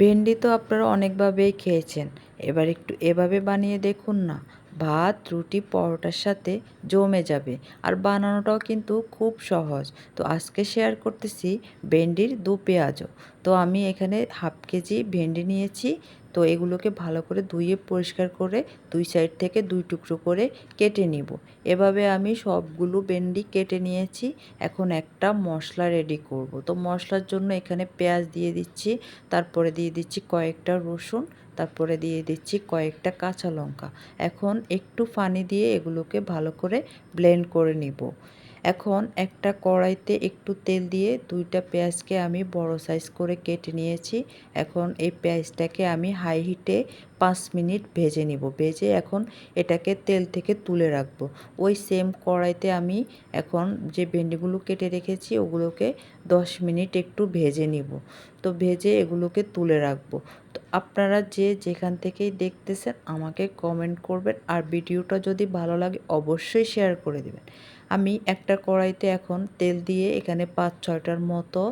ভেন্ডি তো আপনারা অনেকভাবেই খেয়েছেন। এবার একটু এভাবে বানিয়ে দেখুন না, ভাত, রুটি, পরোটার সাথে জমে যাবে। আর বানানোটাও কিন্তু খুব সহজ। তো আজকে শেয়ার করতেছি ভেন্ডির দু পেঁয়াজও। তো আমি এখানে হাফ কেজি ভেন্ডি নিয়েছি। তো এগুলোকে ভালো করে ধুয়ে পরিষ্কার করে দুই সাইড থেকে দুই টুকরো করে কেটে নিব। এভাবে আমি সবগুলো ভেন্ডি কেটে নিয়েছি। এখন একটা মশলা রেডি করব। তো মশলার জন্য এখানে পেঁয়াজ দিয়ে দিচ্ছি, তারপরে দিয়ে দিচ্ছি কয়েকটা রসুন, তারপরে দিয়ে দিচ্ছি কয়েকটা কাঁচা লঙ্কা। এখন একটু পানি দিয়ে এগুলোকে ভালো করে ব্লেন্ড করে নিব। এখন একটা কড়াইতে একটু তেল দিয়ে দুইটা পেঁয়াজকে আমি বড় সাইজ করে কেটে নিয়েছি। এখন এই পেঁয়াজটাকে আমি হাই হিটে পাঁচ মিনিট ভেজে নিব। ভেজে এখন এটাকে তেল থেকে তুলে রাখব। ওই সেম কড়াইতে আমি এখন যে ভেন্ডিগুলো কেটে রেখেছি, ওগুলোকে দশ মিনিট একটু ভেজে নিব। তো ভেজে এগুলোকে তুলে রাখব। তো আপনারা যে যেখান থেকেই দেখতেছেন, আমাকে কমেন্ট করবেন। আর ভিডিওটা যদি ভালো লাগে, অবশ্যই শেয়ার করে দেবেন। আমি একটা কড়াইতে এখন তেল দিয়ে এখানে পাঁচ ছয়টার মতো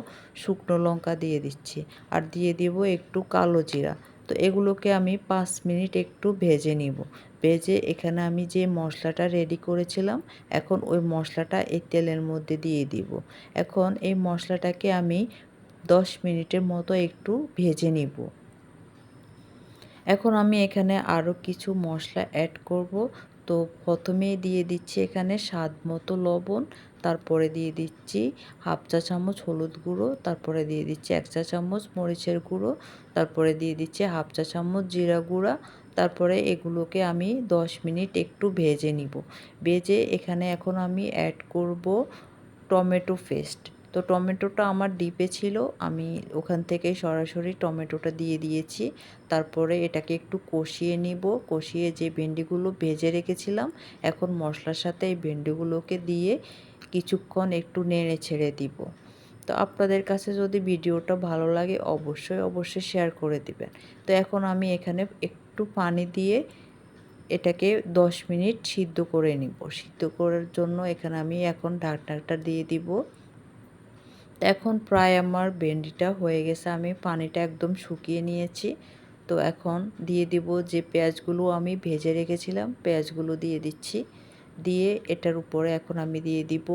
শুকনো লঙ্কা দিয়ে দিচ্ছি। আর দিয়ে দিব একটু কালো জিরা। তো এগুলোকে আমি পাঁচ মিনিট একটু ভেজে নিব। ভেজে এখানে আমি যে মশলাটা রেডি করেছিলাম, এখন ওই মশলাটা এই তেলের মধ্যে দিয়ে দিব। এখন এই মশলাটাকে আমি দশ মিনিটের মতো একটু ভেজে নিব। এখন আমি এখানে আরও কিছু মশলা অ্যাড করব। তো প্রথমে দিয়ে দিচ্ছি এখানে স্বাদ মতো লবণ, তারপরে দিয়ে দিচ্ছি হাফ চা চামচ হলুদ গুঁড়ো, তারপরে দিয়ে দিচ্ছি এক চা চামচ মরিচের গুঁড়ো, তারপরে দিয়ে দিচ্ছি হাফ চা চামচ জিরা গুঁড়া, তারপরে এগুলোকে আমি দশ মিনিট একটু ভেজে নিব। ভেজে এখানে এখন আমি অ্যাড করব টমেটো পেস্ট তো টমেটোটা আমার ডিপে ছিল, আমি ওখান থেকে সরাসরি টমেটোটা দিয়ে দিয়েছি। তারপরে এটাকে একটু কষিয়ে নিব, কষিয়ে যে ভেন্ডিগুলো ভেজে রেখেছিলাম, এখন মশলার সাথে এই ভেন্ডিগুলোকে দিয়ে কিছুক্ষণ একটু নেড়ে ছেড়ে দিব। তো আপনাদের কাছে যদি ভিডিওটা ভালো লাগে, অবশ্যই অবশ্যই শেয়ার করে দিবেন। তো এখন আমি এখানে একটু পানি দিয়ে এটাকে দশ মিনিট সিদ্ধ করে নিব। সিদ্ধ করার জন্য এখানে আমি এখন ঢাকনাটা দিয়ে দিব। এখন প্রায় আমার ভেন্ডিটা হয়ে গেছে, আমি পানিটা একদম শুকিয়ে নিয়েছি। তো এখন দিয়ে দিব যে পেঁয়াজগুলো আমি ভেজে রেখেছিলাম, পেঁয়াজগুলো দিয়ে দিচ্ছি। দিয়ে এটার উপরে এখন আমি দিয়ে দিব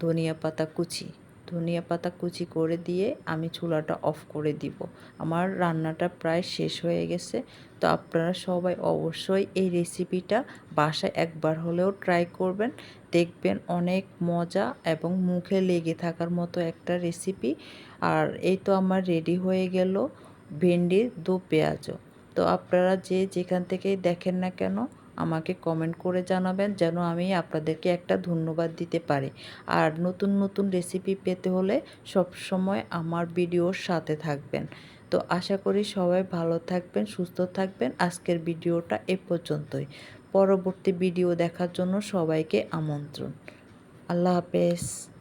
ধনিয়া পাতা কুচি। ধনিয়া পাতা কুচি করে দিয়ে আমি চুলাটা অফ করে দিব। আমার রান্নাটা প্রায় শেষ হয়ে গেছে। তো আপনারা সবাই অবশ্যই এই রেসিপিটা বাসায় একবার হলেও ট্রাই করবেন। দেখবেন অনেক মজা এবং মুখে লেগে থাকার মতো একটা রেসিপি। আর এই তো আমার রেডি হয়ে গেল ভেন্ডির দু পেঁয়াজও। তো আপনারা যে যেখান থেকেই দেখেন না কেন আমাকে কমেন্ট করে জানাবেন যেন আমি আপনাদেরকে একটা ধন্যবাদ দিতে পারি। আর নতুন নতুন রেসিপি পেতে হলে সব সময় আমার ভিডিওর সাথে থাকবেন। তো আশা করি সবাই ভালো থাকবেন, সুস্থ থাকবেন। আজকের ভিডিওটা এ পর্যন্তই। পরবর্তী ভিডিও দেখার জন্য সবাইকে আমন্ত্রণ। আল্লাহ হাফেজ।